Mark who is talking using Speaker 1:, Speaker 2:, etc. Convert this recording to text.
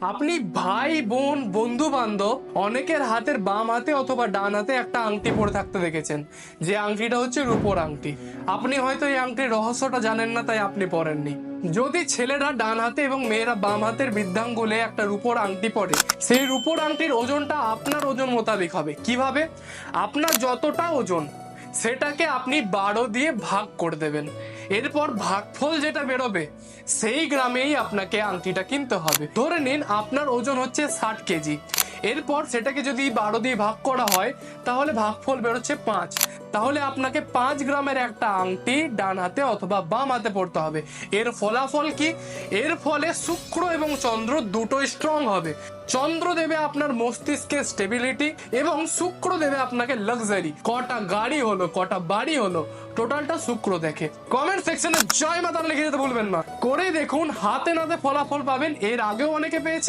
Speaker 1: আপনি ভাই, বোন বন্ধু বান্ধব অনেকের হাতের বাম হাতে অথবা ডান হাতে একটা আংটি পরে থাকতে দেখেছেন। যে আংটিটা হচ্ছে রূপোর আংটি। আপনি হয়তো এই আংটির রহস্যটা জানেন না, তাই আপনি পরেননি যদি ছেলেরা ডান হাতে এবং মেয়েরা বাম হাতের বৃদ্ধাঙ্গুলে একটা রূপোর আংটি পরে, সেই রূপোর আংটির ওজনটা আপনার ওজন মোতাবেক হবে। কীভাবে? আপনার যতটা ওজন সেটাকে আপনি বারো দিয়ে ভাগ করে দেবেন। এরপর ভাগফল যেটা বেরোবে, সেই গ্রামেই আপনাকে আংটিটা কিনতে হবে। ধরে নিন আপনার ওজন হচ্ছে ষাট কেজি। এরপর সেটাকে যদি বারো দিয়ে ভাগ করা হয়, তাহলে ভাগফল বেরোচ্ছে পাঁচ। তাহলে আপনাকে পাঁচ গ্রামের একটা আংটি ডান হাতে অথবা বাম হাতে পড়তে হবে। এর ফলাফল কি? এর ফলে শুক্র এবং চন্দ্র দুটোই স্ট্রং হবে। চন্দ্র দেবে আপনার মস্তিষ্কে স্টেবিলিটি এবং শুক্র দেবে আপনাকে লাক্সারি কটা গাড়ি হলো, কটা বাড়ি হলো টোটালটা শুক্র দেখে। কমেন্ট সেকশনে জয় মাতার লিখে যেতে ভুলবেন না। করে দেখুন, হাতে নাতে ফলাফল পাবেন, এর আগেও অনেকে পেয়েছে।